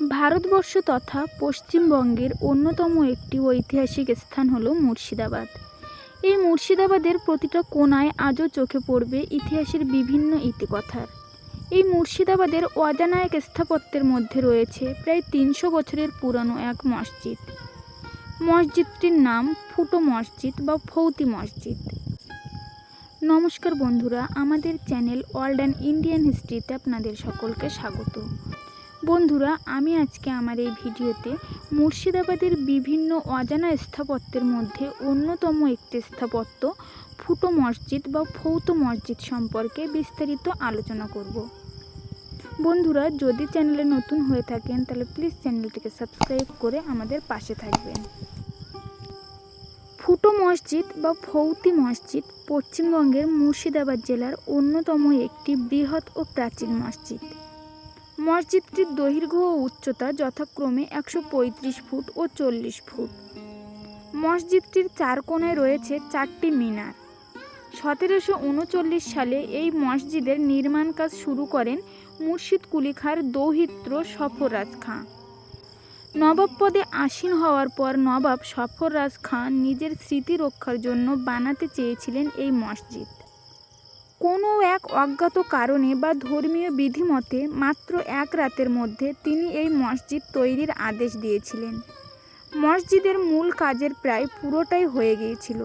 ভারতবর্ষ তথা পশ্চিমবঙ্গের অন্যতম একটি ঐতিহাসিক স্থান হলো মুর্শিদাবাদ। এই মুর্শিদাবাদের প্রতিটা কোণায় আজও চোখে পড়বে ইতিহাসের বিভিন্ন ইতিকথার। এই মুর্শিদাবাদের অজানা এক স্থাপত্যের মধ্যে রয়েছে প্রায় তিনশো বছরের পুরনো এক মসজিদ। মসজিদটির নাম ফুটো মসজিদ বা ফৌতি মসজিদ। নমস্কার বন্ধুরা, আমাদের চ্যানেল ওয়ার্ল্ড অ্যান্ড ইন্ডিয়ান হিস্ট্রিতে আপনাদের সকলকে স্বাগত। বন্ধুরা, আমি আজকে আমার এই ভিডিওতে মুর্শিদাবাদের বিভিন্ন অজানা স্থাপত্যের মধ্যে অন্যতম একটি স্থাপত্য, ফুটো মসজিদ বা ফৌত মসজিদ সম্পর্কে বিস্তারিত আলোচনা করব। বন্ধুরা, যদি চ্যানেলে নতুন হয়ে থাকেন, তাহলে প্লিজ চ্যানেলটিকে সাবস্ক্রাইব করে আমাদের পাশে থাকবেন। ফুটো মসজিদ বা ফৌতি মসজিদ পশ্চিমবঙ্গের মুর্শিদাবাদ জেলার অন্যতম একটি বৃহৎ ও প্রাচীন মসজিদ। মসজিদটির দৈর্ঘ্য ও উচ্চতা যথাক্রমে একশো পঁয়ত্রিশ ফুট ও চল্লিশ ফুট। মসজিদটির চার কোণায় রয়েছে চারটি মিনার। সতেরোশো উনচল্লিশ সালে এই মসজিদের নির্মাণ কাজ শুরু করেন মুর্শিদ কুলিখার দৌহিত্র সফররাজ খাঁ। নবাব পদে আসীন হওয়ার পর নবাব সফররাজ খান নিজের স্মৃতি রক্ষার জন্য বানাতে চেয়েছিলেন এই মসজিদ। কোনো এক অজ্ঞাত কারণে বা ধর্মীয় বিধিমতে মাত্র এক রাতের মধ্যে তিনি এই মসজিদ তৈরির আদেশ দিয়েছিলেন। মসজিদের মূল কাজের প্রায় পুরোটাই হয়ে গিয়েছিল।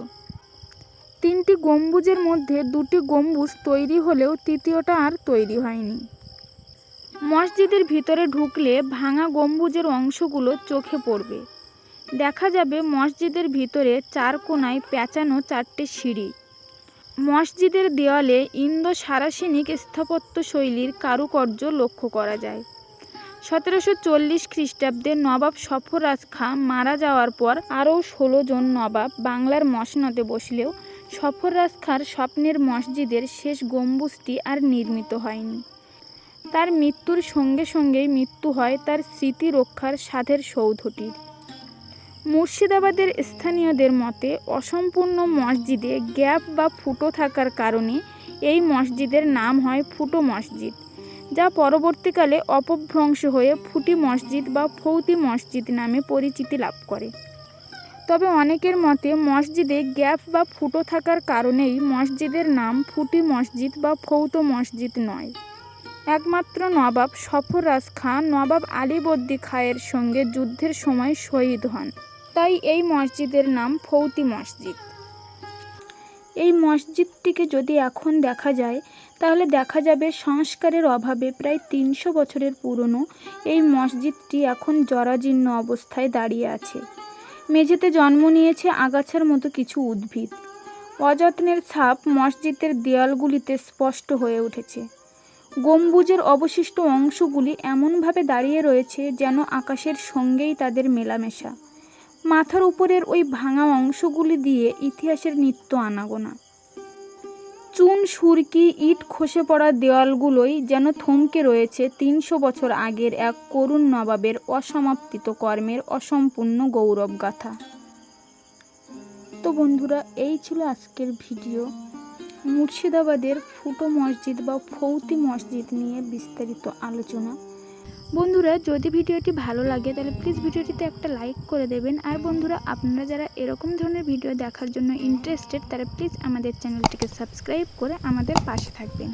তিনটি গম্বুজের মধ্যে দুটি গম্বুজ তৈরি হলেও তৃতীয়টা আর তৈরি হয়নি। মসজিদের ভিতরে ঢুকলে ভাঙা গম্বুজের অংশগুলো চোখে পড়বে। দেখা যাবে মসজিদের ভিতরে চার কোণায় পেঁচানো চারটে সিঁড়ি। মসজিদের দেওয়ালে ইন্দো সারাসিনিক স্থাপত্য শৈলীর কারুকার্য লক্ষ্য করা যায়। সতেরোশো চল্লিশ খ্রিস্টাব্দে নবাব সফররাজ খাঁ মারা যাওয়ার পর আরও ষোলো জন নবাব বাংলার মসনদে বসলেও সফররাজ খাঁর স্বপ্নের মসজিদের শেষ গম্বুজটি আর নির্মিত হয়নি। তার মৃত্যুর সঙ্গে সঙ্গেই মৃত্যু হয় তার স্মৃতি রক্ষার সাধের সৌধটির। মুর্শিদাবাদের স্থানীয়দের মতে, অসম্পূর্ণ মসজিদে গ্যাপ বা ফুটো থাকার কারণে এই মসজিদের নাম হয় ফুটো মসজিদ, যা পরবর্তীকালে অপভ্রংশ হয়ে ফুটি মসজিদ বা ফৌতি মসজিদ নামে পরিচিতি লাভ করে। তবে অনেকের মতে, মসজিদে গ্যাপ বা ফুটো থাকার কারণেই মসজিদের নাম ফুটি মসজিদ বা ফৌত মসজিদ নয়। একমাত্র নবাব সফররাজ খান, নবাব আলীবর্দী খায়ের সঙ্গে যুদ্ধের সময় শহীদ হন। তাই এই মসজিদের নাম ফৌতি মসজিদ। এই মসজিদটিকে যদি এখন দেখা যায়, তাহলে দেখা যাবে সংস্কারের অভাবে প্রায় তিনশো বছরের পুরনো এই মসজিদটি এখন জরাজীর্ণ অবস্থায় দাঁড়িয়ে আছে। মেঝেতে জন্ম নিয়েছে আগাছার মতো কিছু উদ্ভিদ। অযত্নের ছাপ মসজিদের দেয়ালগুলিতে স্পষ্ট হয়ে উঠেছে। গম্বুজের অবশিষ্ট অংশগুলি এমনভাবে দাঁড়িয়ে রয়েছে যেন আকাশের সঙ্গেই তাদের মেলামেশা। মাথার উপরের ওই ভাঙা অংশগুলি দিয়ে ইতিহাসের নিত্য আনাগোনা। চুন, সুরকি, ইট খসে পড়া দেওয়ালগুলোই যেন থমকে রয়েছে তিনশো বছর আগের এক করুণ নবাবের অসমাপ্তিত কর্মের অসম্পূর্ণ গৌরব গাথা তো বন্ধুরা, এই ছিল আজকের ভিডিও। মুর্শিদাবাদের ফুটো মসজিদ বা ফৌতি মসজিদ নিয়ে বিস্তারিত আলোচনা। বন্ধুরা, যদি ভিডিওটি ভালো লাগে, তাহলে প্লিজ ভিডিওটিতে একটা লাইক করে দেবেন। আর বন্ধুরা, আপনারা যারা এরকম ধরনের ভিডিও দেখার জন্য ইন্টারেস্টেড তারা প্লিজ আমাদের চ্যানেলটিকে সাবস্ক্রাইব করে আমাদের পাশে থাকবেন।